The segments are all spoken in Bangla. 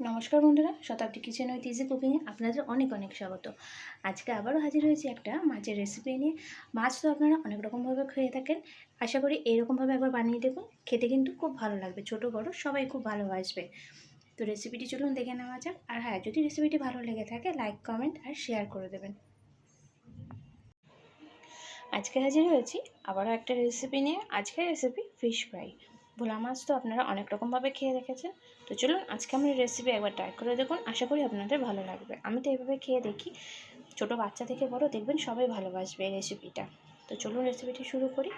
নমস্কার বন্ধুরা, শতাব্দী কিচেন উইথ ইজি কুকিংয়ে আপনাদের অনেক অনেক স্বাগত। আজকে আবারও হাজির হয়েছি একটা মাছের রেসিপি নিয়ে। মাছ তো আপনারা অনেক রকমভাবে খেয়ে থাকেন। আশা করি এইরকমভাবে একবার বানিয়ে দেখুন, খেতে কিন্তু খুব ভালো লাগবে। ছোট, বড়, সবাই খুব ভালোবাসবে। তো রেসিপিটি চলুন দেখে নেওয়া যাক। আর হ্যাঁ যদি রেসিপিটি ভালো লেগে থাকে লাইক কমেন্ট আর শেয়ার করে দেবেন। আজকে হাজির হয়েছি আবারও একটা রেসিপি নিয়ে। আজকের রেসিপি ফিশ ফ্রাই ভোলা মাছ তো আপনারা অনেক রকমভাবে খেয়ে দেখেছেন। তো চলুন, আজকে আমরা রেসিপি একবার ট্রাই করে দেখুন। আশা করি আপনাদের ভালো লাগবে। আমি তো এইভাবে খেয়ে দেখি। ছোট বাচ্চা থেকে বড় দেখবেন সবাই ভালোবাসবে এই রেসিপিটা তো চলুন রেসিপিটি শুরু করি।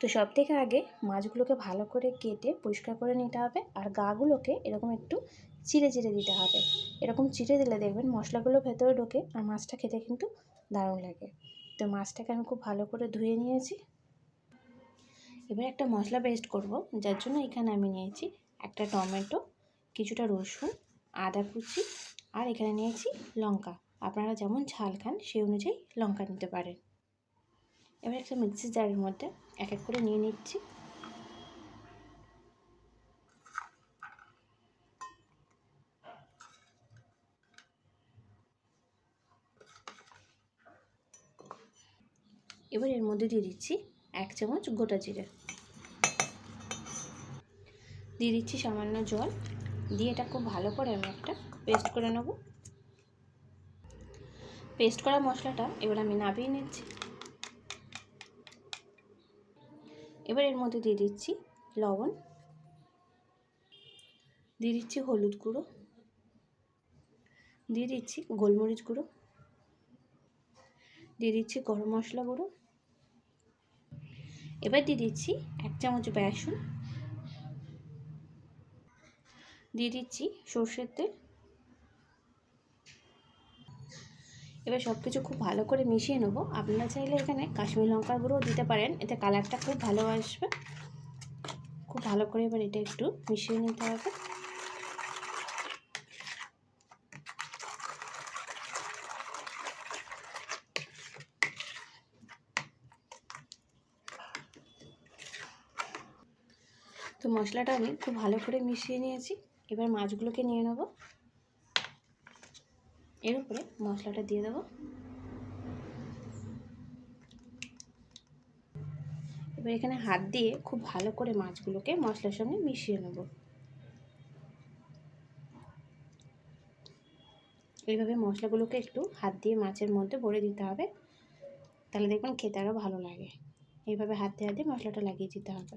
তো সব থেকে আগে মাছগুলোকে ভালো করে কেটে পরিষ্কার করে নিতে হবে আর গাগুলোকে এরকম একটু চিড়ে চিড়ে দিতে হবে। এরকম চিড়ে দিলে দেখবেন মশলাগুলো ভেতরে ঢোকে আর মাছটা খেতে কিন্তু দারুণ লাগে। তো মাছটাকে আমি খুব ভালো করে ধুয়ে নিয়েছি। এবার একটা মশলা পেস্ট করব, যার জন্য এখানে আমি নিয়েছি একটা টমেটো, কিছুটা রসুন, আদা কুচি আর এখানে নিয়েছি লঙ্কা। আপনারা যেমন ঝাল খান সেই অনুযায়ী লঙ্কা নিতে পারেন। এবার একটা মিক্সির জারের মধ্যে এক এক করে নিয়ে নিচ্ছি। এবার এর মধ্যে দিয়ে দিচ্ছি এক চামচ গোটা জিরে। দিয়ে দিচ্ছি সামান্য জল। দিয়ে এটা খুব ভালো করে আমি একটা পেস্ট করে নেব। পেস্ট করা মশলাটা এবার আমি নাবিয়ে নিচ্ছি। এবার এর মধ্যে দিয়ে দিচ্ছি লবণ। দিয়ে দিচ্ছি হলুদ গুঁড়ো। দিয়ে দিচ্ছি গোলমরিচ গুঁড়ো। দিয়ে দিচ্ছি গরম মশলা গুঁড়ো। এবার দিয়ে দিচ্ছি এক চামচ বেসন। দিয়ে দিচ্ছি সর্ষের তেল। এবার সব কিছু খুব ভালো করে মিশিয়ে নেব। আপনারা চাইলে এখানে কাশ্মীর লঙ্কার গুঁড়োও দিতে পারেন। এতে কালারটা খুব ভালো আসবে। খুব ভালো করে এবার এটা একটু মিশিয়ে নিতে হবে। তো মশলাটা আমি খুব ভালো করে মিশিয়ে নিয়েছি। এবার মাছগুলোকে নিয়ে নেব। এর উপরে মশলাটা দিয়ে দেবো। এবার এখানে হাত দিয়ে খুব ভালো করে মাছগুলোকে মশলার সঙ্গে মিশিয়ে নেব। এইভাবে মশলাগুলোকে একটু হাত দিয়ে মাছের মধ্যে ভরে দিতে হবে। তাহলে দেখবেন খেতে আরও ভালো লাগে। এইভাবে হাত দিয়ে হাত দিয়ে মশলাটা লাগিয়ে দিতে হবে।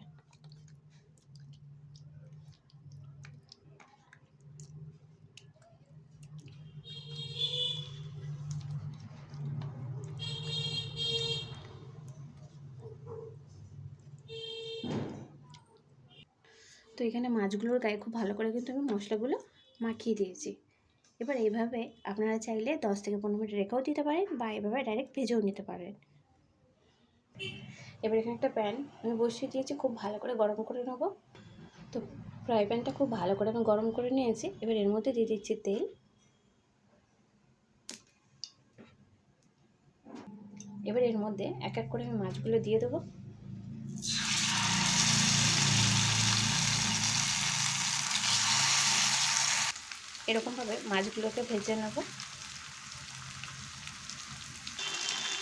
তো এখানে মাছগুলোর গায়ে খুব ভালো করে কিন্তু আমি মশলাগুলো মাখিয়ে দিয়েছি। এবার এইভাবে আপনারা চাইলে দশ থেকে পনেরো মিনিট রেখেও দিতে পারেন বা এভাবে ডাইরেক্ট ভেজেও নিতে পারেন। এবার এখানে একটা প্যান আমি বসিয়ে দিয়েছি, খুব ভালো করে গরম করে নেব। তো ফ্রাই প্যানটা খুব ভালো করে আমি গরম করে নিয়েছি। এবার এর মধ্যে দিয়ে দিচ্ছি তেল। এবার এর মধ্যে এক এক করে আমি মাছগুলো দিয়ে দেবো। এরকমভাবে মাছগুলোকে ভেজে নেব।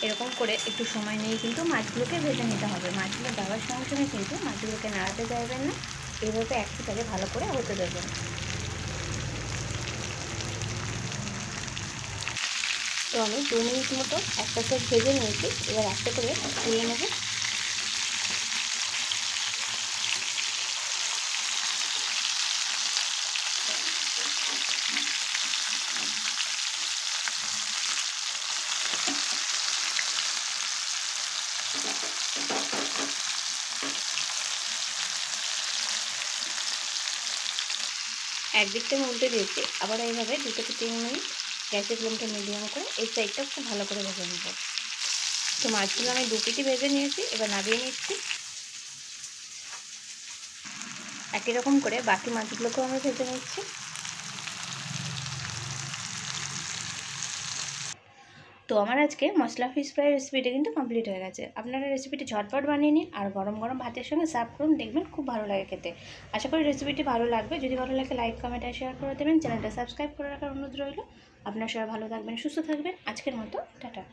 এরকম করে একটু সময় নিয়ে কিন্তু মাছগুলোকে ভেজে নিতে হবে। মাছগুলো দেওয়ার সঙ্গে সঙ্গে কিন্তু মাছগুলোকে নাড়াতে যাবেন না। এইভাবে এক সাথে ভালো করে হতে দেবেন। তো আমি দু মিনিট মতো একটা সাইড ভেজে নিয়েছি। এবার একটা করে তুলে নেব। একদিক আমি উল্টে দিয়েছি। আবার এইভাবে দু থেকে তিন মিনিট গ্যাসের ফ্লেমটা মিডিয়াম করে এই সাইডটা খুব ভালো করে ভেজে নেব। তো মাছগুলো আমি দু পিটি ভেজে নিয়েছি, এবার নামিয়ে নিচ্ছি। একই রকম করে বাকি মাছগুলোকেও আমি ভেজে নিচ্ছি। তো আমার আজকে মশলা ফিশ ফ্রাই রেসিপিটা কিন্তু কমপ্লিট হয়ে গেছে। আপনারা রেসিপিটি ঝটপট বানিয়ে নিন আর গরম গরম ভাতের সঙ্গে সার্ভ করুন, দেখবেন খুব ভালো লাগে খেতে। আশা করি রেসিপিটি ভালো লাগবে। যদি ভালো লাগে লাইক কমেন্ট আর শেয়ার করে দেবেন। চ্যানেলটা সাবস্ক্রাইব করে রাখার অনুরোধ রইল। আপনারা সবাই ভালো থাকবেন, সুস্থ থাকবেন। আজকের মতো, টাটা।